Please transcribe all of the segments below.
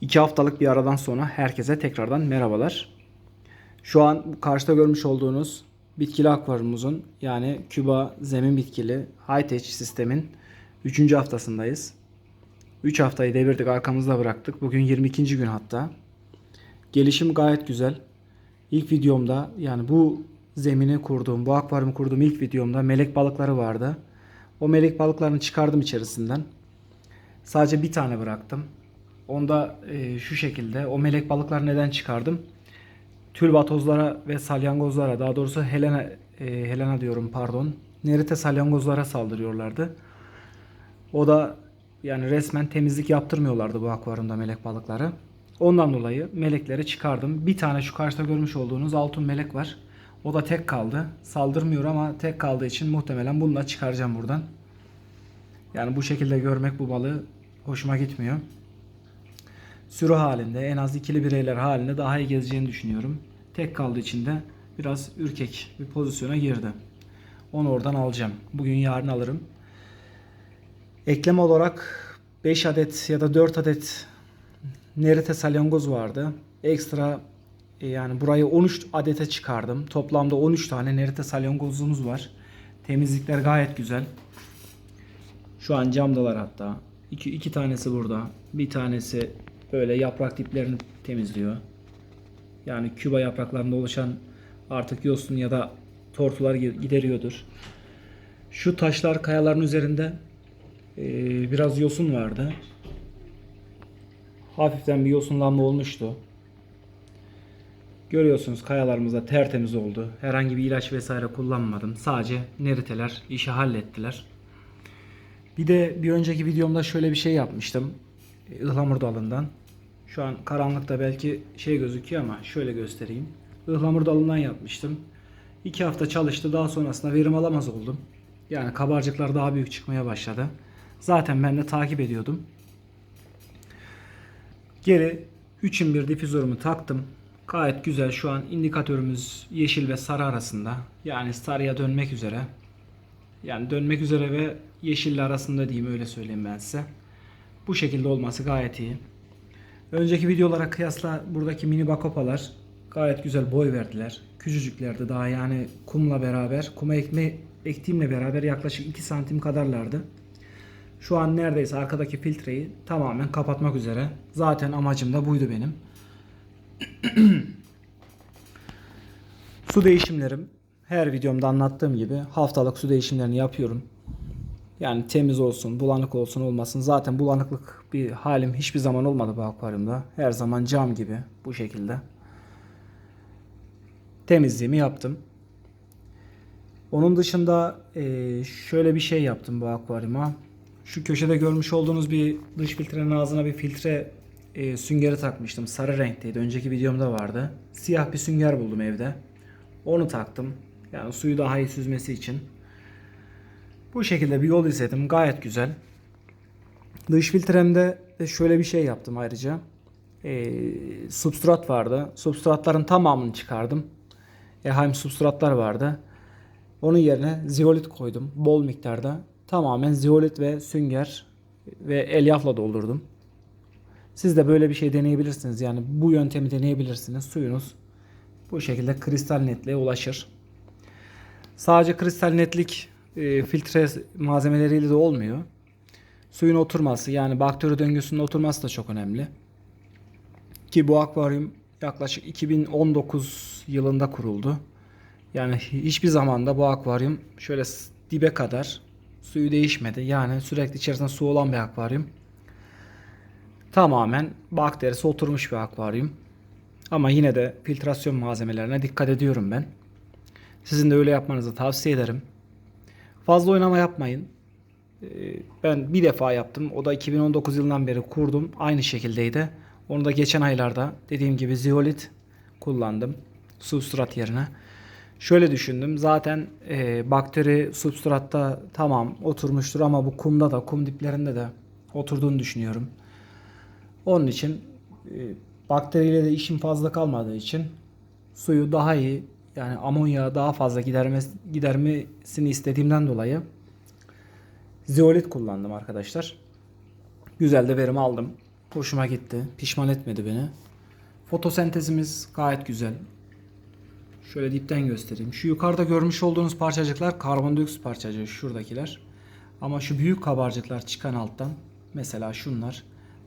İki haftalık bir aradan sonra herkese tekrardan merhabalar. Şu an karşıda görmüş olduğunuz bitkili akvaryumumuzun yani Küba zemin bitkili high-tech sistemin 3. haftasındayız. 3 haftayı devirdik arkamızda bıraktık. Bugün 22. gün hatta. Gelişim gayet güzel. İlk videomda yani bu zemini kurduğum, bu akvaryumu kurduğum ilk videomda melek balıkları vardı. O melek balıklarını çıkardım içerisinden. Sadece bir tane bıraktım. Onda e, şu şekilde o melek balıkları neden çıkardım? Tülvatozlara ve salyangozlara daha doğrusu Helena e, Helena diyorum pardon. Nerite salyangozlara saldırıyorlardı. O da yani resmen temizlik yaptırmıyorlardı bu akvaryumda melek balıkları. Ondan dolayı melekleri çıkardım. Bir tane şu karşıda görmüş olduğunuz altın melek var. O da tek kaldı. Saldırmıyor ama tek kaldığı için muhtemelen bunu da çıkaracağım buradan. Yani bu şekilde görmek bu balığı hoşuma gitmiyor. Sürü halinde en az ikili bireyler halinde daha iyi gezeceğini düşünüyorum. Tek kaldığı için de biraz ürkek bir pozisyona girdi. Onu oradan alacağım. Bugün yarın alırım. Eklem olarak 5 adet ya da 4 adet Nerite salyangoz vardı. Ekstra e, yani burayı 13 adete çıkardım. Toplamda 13 tane Nerite salyangozumuz var. Temizlikler gayet güzel. Şu an camdalar hatta. İki, iki tanesi burada. Bir tanesi böyle yaprak diplerini temizliyor. Yani küba yapraklarında oluşan artık yosun ya da tortular gideriyordur. Şu taşlar kayaların üzerinde e, biraz yosun vardı. Hafiften bir yosunlanma olmuştu. Görüyorsunuz kayalarımızda tertemiz oldu. Herhangi bir ilaç vesaire kullanmadım. Sadece neriteler işi hallettiler. Bir de bir önceki videomda şöyle bir şey yapmıştım. Ihlamur dalından. Şu an karanlıkta belki şey gözüküyor ama şöyle göstereyim. Ihlamur dalından yapmıştım. İki hafta çalıştı. Daha sonrasında verim alamaz oldum. Yani kabarcıklar daha büyük çıkmaya başladı. Zaten ben de takip ediyordum. Geri 3'in bir difüzörümü taktım. Gayet güzel. Şu an indikatörümüz yeşil ve sarı arasında. Yani sarıya dönmek üzere. Yani dönmek üzere ve yeşille arasında diyeyim öyle söyleyeyim ben size. Bu şekilde olması gayet iyi. Önceki videolara kıyasla buradaki mini bakopalar gayet güzel boy verdiler. Küçücüklerdi daha yani kumla beraber, kuma ekme ektiğimle beraber yaklaşık 2 santim kadarlardı. Şu an neredeyse arkadaki filtreyi tamamen kapatmak üzere. Zaten amacım da buydu benim. su değişimlerim her videomda anlattığım gibi haftalık su değişimlerini yapıyorum. Yani temiz olsun, bulanık olsun olmasın. Zaten bulanıklık bir halim hiçbir zaman olmadı bu akvaryumda. Her zaman cam gibi bu şekilde. Temizliğimi yaptım. Onun dışında eee, şöyle bir şey yaptım bu akvaryuma. Şu köşede görmüş olduğunuz bir dış filtrenin ağzına bir filtre e, süngeri takmıştım. Sarı renkteydi. Önceki videomda vardı. Siyah bir sünger buldum evde. Onu taktım. Yani suyu daha iyi süzmesi için. Bu şekilde bir yol izledim. Gayet güzel. Dış filtremde de şöyle bir şey yaptım ayrıca. E, substrat vardı. Substratların tamamını çıkardım. Eheim substratlar vardı. Onun yerine zeolit koydum. Bol miktarda. Tamamen zeolit ve sünger ve elyafla doldurdum. Siz de böyle bir şey deneyebilirsiniz. Yani bu yöntemi deneyebilirsiniz. Suyunuz bu şekilde kristal netliğe ulaşır. Sadece kristal netlik e, filtre malzemeleriyle de olmuyor. Suyun oturması yani bakteri döngüsünün oturması da çok önemli. Ki bu akvaryum yaklaşık 2019 yılında kuruldu. Yani hiçbir zamanda bu akvaryum şöyle dibe kadar suyu değişmedi. Yani sürekli içerisinde su olan bir akvaryum. Tamamen bakterisi oturmuş bir akvaryum. Ama yine de filtrasyon malzemelerine dikkat ediyorum ben. Sizin de öyle yapmanızı tavsiye ederim. Fazla oynama yapmayın. Ee, Ben bir defa yaptım. O da 2019 yılından beri kurdum. Aynı şekildeydi. Onu da geçen aylarda dediğim gibi zeolit kullandım. Substrat yerine. Şöyle düşündüm. Zaten e, bakteri substratta tamam oturmuştur ama bu kumda da kum diplerinde de oturduğunu düşünüyorum. Onun için e, bakteriyle de işim fazla kalmadığı için suyu daha iyi yani amonya daha fazla gidermesi, gidermesini istediğimden dolayı zeolit kullandım arkadaşlar. Güzel de verim aldım. Hoşuma gitti. Pişman etmedi beni. Fotosentezimiz gayet güzel. Şöyle dipten göstereyim. Şu yukarıda görmüş olduğunuz parçacıklar karbondioksit parçacığı şuradakiler. Ama şu büyük kabarcıklar çıkan alttan mesela şunlar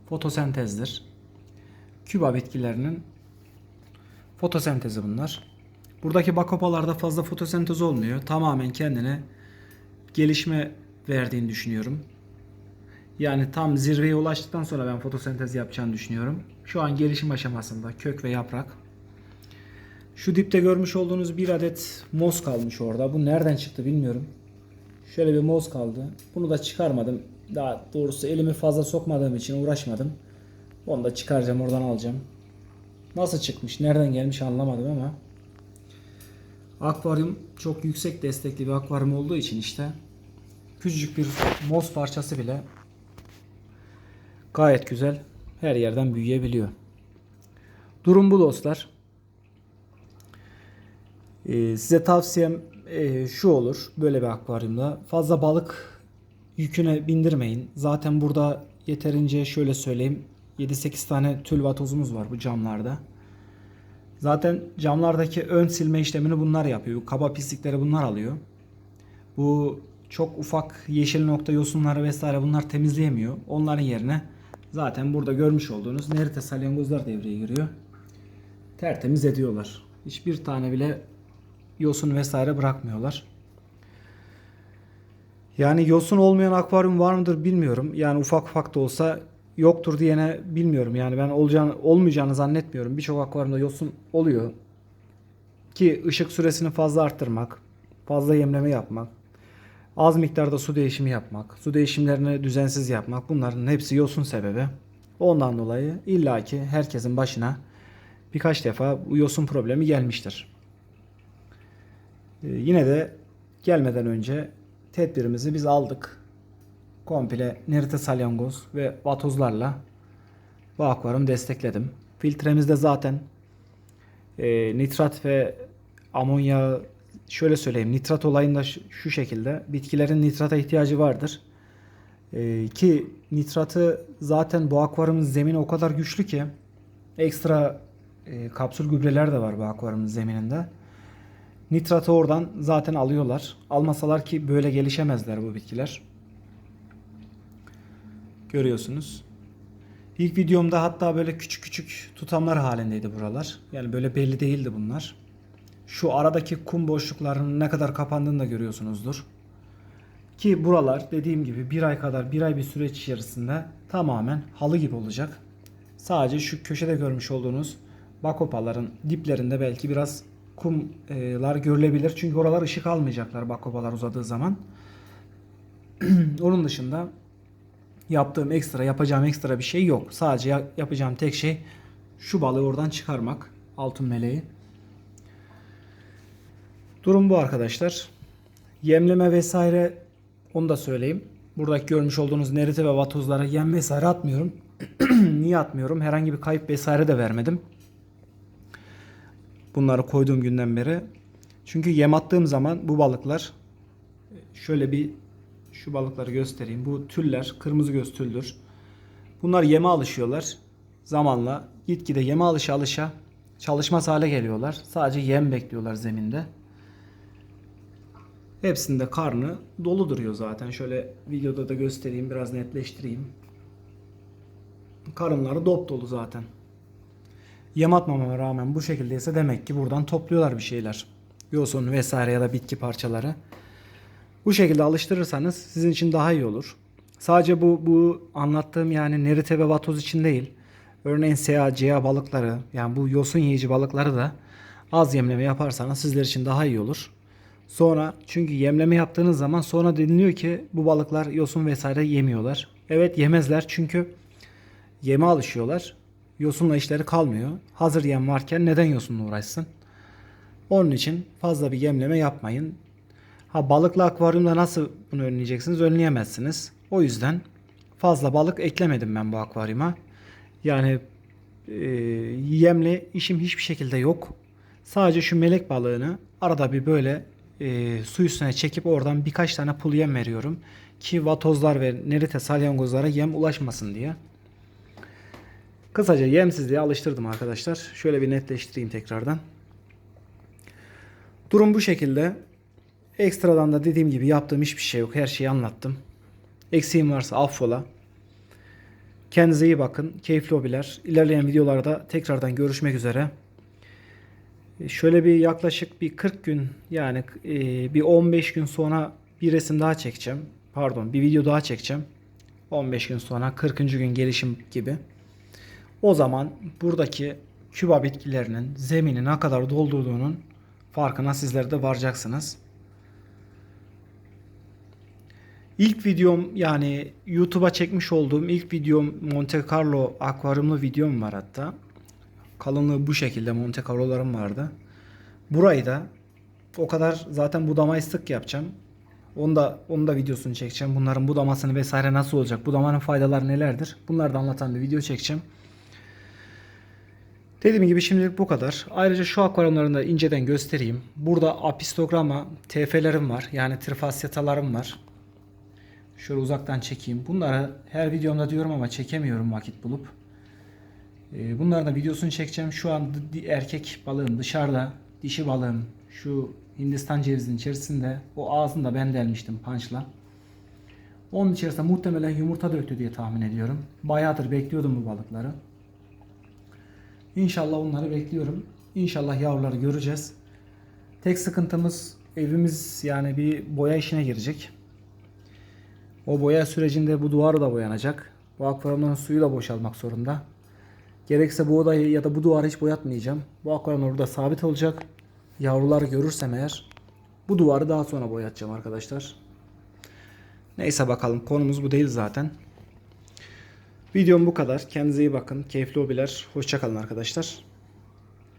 fotosentezdir. Küba bitkilerinin fotosentezi bunlar. Buradaki bakopalarda fazla fotosentez olmuyor. Tamamen kendine gelişme verdiğini düşünüyorum. Yani tam zirveye ulaştıktan sonra ben fotosentez yapacağını düşünüyorum. Şu an gelişim aşamasında kök ve yaprak. Şu dipte görmüş olduğunuz bir adet moz kalmış orada. Bu nereden çıktı bilmiyorum. Şöyle bir moz kaldı. Bunu da çıkarmadım. Daha doğrusu elimi fazla sokmadığım için uğraşmadım. Onu da çıkaracağım oradan alacağım. Nasıl çıkmış, nereden gelmiş anlamadım ama. Akvaryum çok yüksek destekli bir akvaryum olduğu için işte küçücük bir moz parçası bile gayet güzel her yerden büyüyebiliyor. Durum bu dostlar. Ee, size tavsiyem e, şu olur böyle bir akvaryumda fazla balık yüküne bindirmeyin. Zaten burada yeterince şöyle söyleyeyim 7-8 tane tülvatozumuz var bu camlarda. Zaten camlardaki ön silme işlemini bunlar yapıyor. Kaba pislikleri bunlar alıyor. Bu çok ufak yeşil nokta yosunları vesaire bunlar temizleyemiyor. Onların yerine zaten burada görmüş olduğunuz nerite salyangozlar devreye giriyor. Tertemiz ediyorlar. Hiçbir tane bile yosun vesaire bırakmıyorlar. Yani yosun olmayan akvaryum var mıdır bilmiyorum. Yani ufak ufak da olsa yoktur diyene bilmiyorum. Yani ben olacağını, olmayacağını zannetmiyorum. Birçok akvaryumda yosun oluyor. Ki ışık süresini fazla arttırmak, fazla yemleme yapmak, az miktarda su değişimi yapmak, su değişimlerini düzensiz yapmak bunların hepsi yosun sebebi. Ondan dolayı illaki herkesin başına birkaç defa bu yosun problemi gelmiştir. Ee, yine de gelmeden önce tedbirimizi biz aldık. Komple nerite salyangoz ve vatozlarla bu akvaryum destekledim. Filtremizde zaten e, nitrat ve amonya şöyle söyleyeyim nitrat olayında şu, şekilde bitkilerin nitrata ihtiyacı vardır. E, ki nitratı zaten bu akvaryumun zemini o kadar güçlü ki ekstra e, kapsül gübreler de var bu akvaryumun zemininde. Nitratı oradan zaten alıyorlar. Almasalar ki böyle gelişemezler bu bitkiler. Görüyorsunuz. İlk videomda hatta böyle küçük küçük tutamlar halindeydi buralar. Yani böyle belli değildi bunlar. Şu aradaki kum boşluklarının ne kadar kapandığını da görüyorsunuzdur. Ki buralar dediğim gibi bir ay kadar bir ay bir süreç içerisinde tamamen halı gibi olacak. Sadece şu köşede görmüş olduğunuz bakopaların diplerinde belki biraz kumlar görülebilir. Çünkü oralar ışık almayacaklar bakopalar uzadığı zaman. Onun dışında yaptığım ekstra, yapacağım ekstra bir şey yok. Sadece ya- yapacağım tek şey şu balığı oradan çıkarmak. Altın meleği. Durum bu arkadaşlar. Yemleme vesaire onu da söyleyeyim. Buradaki görmüş olduğunuz nerite ve vatozlara yem vesaire atmıyorum. Niye atmıyorum? Herhangi bir kayıp vesaire de vermedim. Bunları koyduğum günden beri. Çünkü yem attığım zaman bu balıklar şöyle bir şu balıkları göstereyim. Bu tüller kırmızı göz tüldür. Bunlar yeme alışıyorlar. Zamanla gitgide yeme alışa alışa çalışmaz hale geliyorlar. Sadece yem bekliyorlar zeminde. Hepsinde karnı dolu duruyor zaten. Şöyle videoda da göstereyim, biraz netleştireyim. Karınları dop dolu zaten. Yem atmamama rağmen bu şekildeyse demek ki buradan topluyorlar bir şeyler. Yosun vesaire ya da bitki parçaları. Bu şekilde alıştırırsanız sizin için daha iyi olur. Sadece bu bu anlattığım yani nerite ve vatoz için değil. Örneğin SEA, CA balıkları yani bu yosun yiyici balıkları da az yemleme yaparsanız sizler için daha iyi olur. Sonra çünkü yemleme yaptığınız zaman sonra deniliyor ki bu balıklar yosun vesaire yemiyorlar. Evet yemezler çünkü yeme alışıyorlar. Yosunla işleri kalmıyor. Hazır yem varken neden yosunla uğraşsın? Onun için fazla bir yemleme yapmayın. Ha balıklı akvaryumda nasıl bunu önleyeceksiniz? Önleyemezsiniz. O yüzden fazla balık eklemedim ben bu akvaryuma. Yani e, yemle işim hiçbir şekilde yok. Sadece şu melek balığını arada bir böyle e, su üstüne çekip oradan birkaç tane pul yem veriyorum. Ki vatozlar ve nerite salyangozlara yem ulaşmasın diye. Kısaca yemsizliğe alıştırdım arkadaşlar. Şöyle bir netleştireyim tekrardan. Durum bu şekilde. Ekstradan da dediğim gibi yaptığım hiçbir şey yok. Her şeyi anlattım. Eksiğim varsa affola. Kendinize iyi bakın. Keyifli hobiler. İlerleyen videolarda tekrardan görüşmek üzere. E, Şöyle bir yaklaşık bir 40 gün yani e, bir 15 gün sonra bir resim daha çekeceğim. Pardon bir video daha çekeceğim. 15 gün sonra 40. gün gelişim gibi. O zaman buradaki küba bitkilerinin zemini ne kadar doldurduğunun farkına sizler de varacaksınız. İlk videom yani YouTube'a çekmiş olduğum ilk videom Monte Carlo akvaryumlu videom var hatta. Kalınlığı bu şekilde Monte Carlo'larım vardı. Burayı da o kadar zaten budamayı sık yapacağım. Onu da, onu da videosunu çekeceğim. Bunların budamasını vesaire nasıl olacak? Budamanın faydaları nelerdir? Bunları da anlatan bir video çekeceğim. Dediğim gibi şimdilik bu kadar. Ayrıca şu akvaryumlarını da inceden göstereyim. Burada apistograma TF'lerim var. Yani trifasyatalarım var. Şöyle uzaktan çekeyim. Bunları her videomda diyorum ama çekemiyorum vakit bulup. Ee, Bunların da videosunu çekeceğim. Şu an erkek balığım dışarıda. Dişi balığım şu Hindistan cevizinin içerisinde. O ağzını da ben delmiştim punchla. Onun içerisinde muhtemelen yumurta döktü diye tahmin ediyorum. Bayağıdır bekliyordum bu balıkları. İnşallah onları bekliyorum. İnşallah yavruları göreceğiz. Tek sıkıntımız evimiz yani bir boya işine girecek. O boya sürecinde bu duvar da boyanacak. Bu akvaryumların suyu da boşalmak zorunda. Gerekse bu odayı ya da bu duvarı hiç boyatmayacağım. Bu akvaryum orada sabit olacak. Yavruları görürsem eğer bu duvarı daha sonra boyatacağım arkadaşlar. Neyse bakalım konumuz bu değil zaten. Videom bu kadar. Kendinize iyi bakın. Keyifli hobiler. Hoşçakalın arkadaşlar.